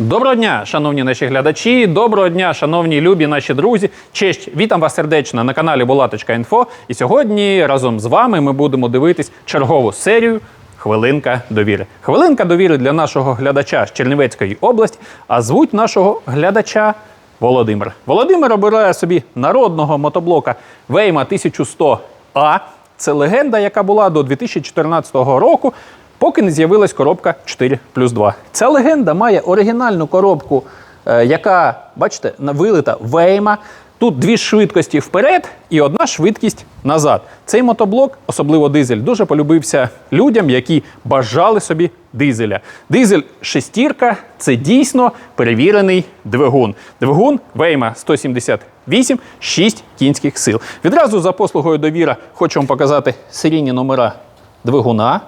Доброго дня, шановні наші глядачі. Доброго дня, шановні любі наші друзі. Честь, вітам вас сердечно на каналі Булаточка.Інфо. І сьогодні разом з вами ми будемо дивитись чергову серію Хвилинка довіри. Хвилинка довіри для нашого глядача з Чернівецької області, а звуть нашого глядача Володимир. Володимир обирає собі народного мотоблока Вейма 1100А. Це легенда, яка була до 2014 року, поки не з'явилась коробка 4 плюс 2. Ця легенда має оригінальну коробку, е, яка, бачите, вилита Вейма. Тут дві швидкості вперед і одна швидкість назад. Цей мотоблок, особливо дизель, дуже полюбився людям, які бажали собі дизеля. Дизель шестірка це дійсно перевірений двигун. Двигун Вейма 178, 6 кінських сил. Відразу за послугою довіра хочу вам показати серійні номера двигуна.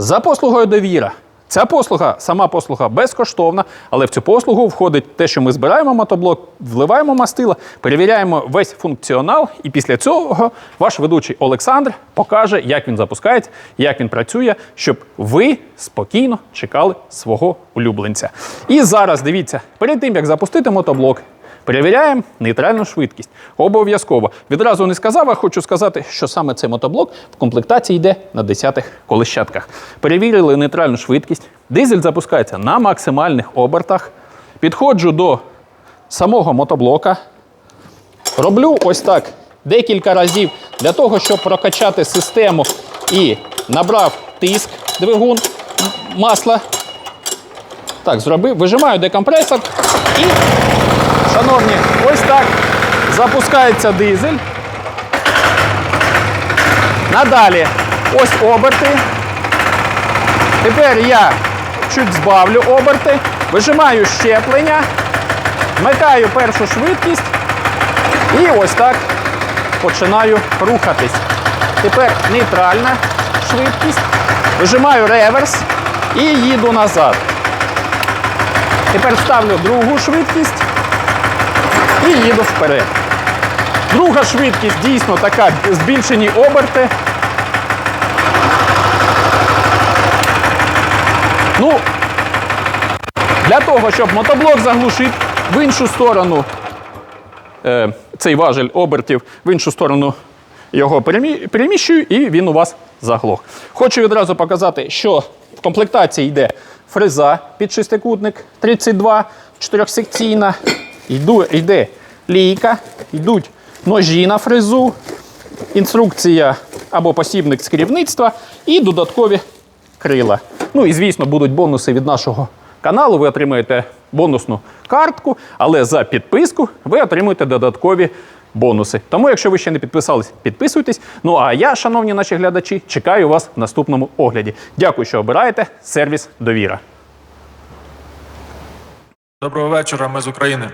За послугою довіра. Ця послуга, сама послуга безкоштовна, але в цю послугу входить те, що ми збираємо мотоблок, вливаємо мастила, перевіряємо весь функціонал, і після цього ваш ведучий Олександр покаже, як він запускається, як він працює, щоб ви спокійно чекали свого улюбленця. І зараз дивіться, перед тим як запустити мотоблок, Перевіряємо нейтральну швидкість. Обов'язково. Відразу не сказав, а хочу сказати, що саме цей мотоблок в комплектації йде на 10-х колищатках. Перевірили нейтральну швидкість. Дизель запускається на максимальних обертах. Підходжу до самого мотоблока. Роблю ось так декілька разів для того, щоб прокачати систему і набрав тиск двигун масла. Так, зробив, вижимаю декомпресор і Шановні, ось так запускається дизель. Надалі ось оберти. Тепер я чуть збавлю оберти, вижимаю щеплення, вмикаю першу швидкість і ось так починаю рухатись. Тепер нейтральна швидкість, вижимаю реверс і їду назад. Тепер ставлю другу швидкість і їду вперед. Друга швидкість дійсно така збільшені оберти. Ну, для того, щоб мотоблок заглушити в іншу сторону, е, цей важель обертів, в іншу сторону його переміщую, і він у вас заглох. Хочу відразу показати, що в комплектації йде фреза під шестикутник 32, чотирьохсекційна, йду, йде лійка, йдуть ножі на фрезу, інструкція або посібник з керівництва і додаткові крила. Ну і звісно, будуть бонуси від нашого каналу. Ви отримаєте бонусну картку, але за підписку ви отримуєте додаткові бонуси. Тому, якщо ви ще не підписались, підписуйтесь. Ну а я, шановні наші глядачі, чекаю вас в наступному огляді. Дякую, що обираєте сервіс Довіра. Доброго вечора, ми з України.